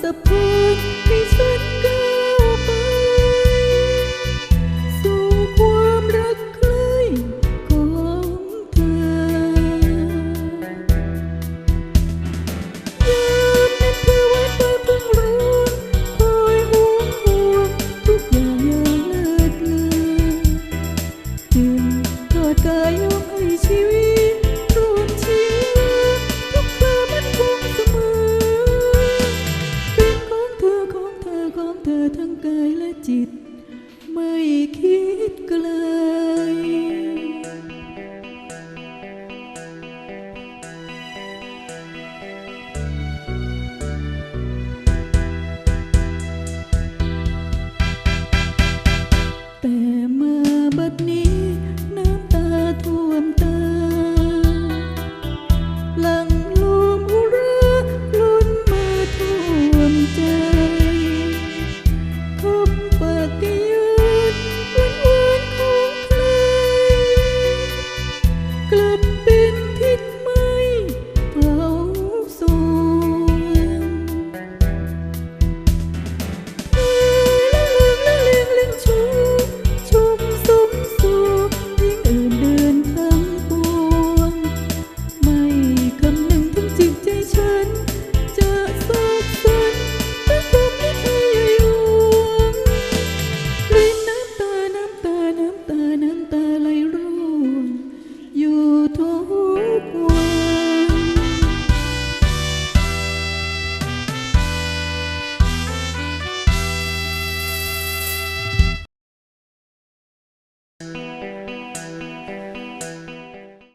สะพานให้ฉัน จิต ไม่คิดเกลื